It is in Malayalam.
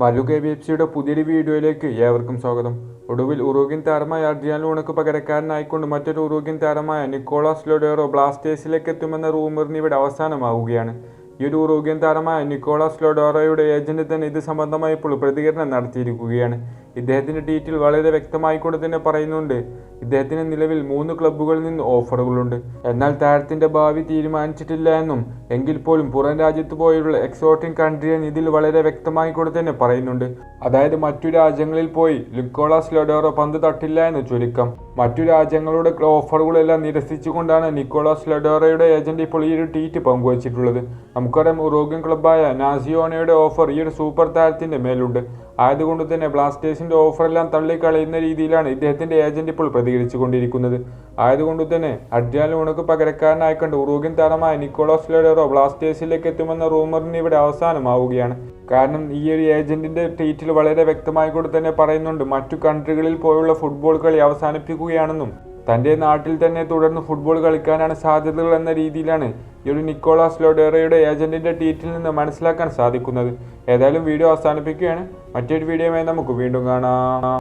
മല്ലു കെ ബി എഫ് സിയുടെ പുതിയൊരു വീഡിയോയിലേക്ക് ഏവർക്കും സ്വാഗതം. ഒടുവിൽ ഉറുഗ്യൻ താരമായ അഡ്രിയാൻ ലൂണക്ക് പകരക്കാരനായിക്കൊണ്ട് മറ്റൊരു ഉറുഗ്യൻ താരമായ നിക്കോളാസ് ലൊഡേറോ ബ്ലാസ്റ്റേഴ്സിലേക്ക് എത്തുമെന്ന റൂമറിന് ഇവിടെ അവസാനമാവുകയാണ്. ഈ ഒരു ഉറുഗ്യൻ താരമായ നിക്കോളാസ് ലൊഡോറോയുടെ ഏജന്റ് തന്നെ ഇത് സംബന്ധമായി ഇപ്പോൾ പ്രതികരണം നടത്തിയിരിക്കുകയാണ്. ഇദ്ദേഹത്തിന്റെ ട്വീറ്റിൽ വളരെ വ്യക്തമായിക്കൊണ്ട് തന്നെ പറയുന്നുണ്ട്. ഇദ്ദേഹത്തിന് നിലവിൽ മൂന്ന് ക്ലബ്ബുകളിൽ നിന്ന് ഓഫറുകളുണ്ട്. എന്നാൽ താരത്തിന്റെ ഭാവി തീരുമാനിച്ചിട്ടില്ല എന്നും എങ്കിൽ പോലും പുറം രാജ്യത്ത് പോയുള്ള എക്സോട്ടിക് കൺട്രി എന്ന് ഇതിൽ വളരെ വ്യക്തമായിക്കൊണ്ട് തന്നെ പറയുന്നുണ്ട്. അതായത് മറ്റു രാജ്യങ്ങളിൽ പോയി ലുക്കോളാസ് ലൊഡോറോ പന്ത് തട്ടില്ല എന്ന് ചുരുക്കം. മറ്റു രാജ്യങ്ങളുടെ ഓഫറുകളെല്ലാം നിരസിച്ചുകൊണ്ടാണ് നിക്കോളാസ് ലഡോറയുടെ ഏജന്റ് ഇപ്പോൾ ഈ ഒരു ട്വീറ്റ് പങ്കുവച്ചിട്ടുള്ളത്. നമുക്കറിയാം ഉറോഗ്യൻ ക്ലബ്ബായ നാസിയോണയുടെ ഓഫർ ഈ ഒരു സൂപ്പർ താരത്തിന്റെ മേലുണ്ട്. ആയതുകൊണ്ട് തന്നെ ബ്ലാസ്റ്റേഴ്സിന്റെ ഓഫറെല്ലാം തള്ളിക്കളയുന്ന രീതിയിലാണ് ഇദ്ദേഹത്തിന്റെ ഏജന്റ് ഇപ്പോൾ പ്രതികരിച്ചു കൊണ്ടിരിക്കുന്നത് ആയതുകൊണ്ട് തന്നെ അഡ്രിയാൻ ലൂണക്ക് പകരക്കാരനായിക്കൊണ്ട് ഉറോഗ്യൻ താരമായ നിക്കോളോസ് ലഡോറോ ബ്ലാസ്റ്റേഴ്സിലേക്ക് എത്തുമെന്ന റൂമറിന് ഇവിടെ അവസാനമാവുകയാണ്. കാരണം ഈ ഒരു ഏജന്റിന്റെ ട്വീറ്റിൽ വളരെ വ്യക്തമായി കൂടെ തന്നെ പറയുന്നുണ്ട് മറ്റു കൺട്രികളിൽ പോയുള്ള ഫുട്ബോൾ കളി അവസാനിപ്പിക്കുകയാണെന്നും തന്റെ നാട്ടിൽ തന്നെ തുടർന്ന് ഫുട്ബോൾ കളിക്കാനാണ് സാധ്യതകൾ എന്ന രീതിയിലാണ് ഈ ഒരു നിക്കോളാസ് ലോഡേറയുടെ ഏജന്റിന്റെ ട്വീറ്റിൽ നിന്ന് മനസ്സിലാക്കാൻ സാധിക്കുന്നത്. ഏതായാലും വീഡിയോ അവസാനിപ്പിക്കുകയാണ്. മറ്റൊരു വീഡിയോയുമായി നമുക്ക് വീണ്ടും കാണാം.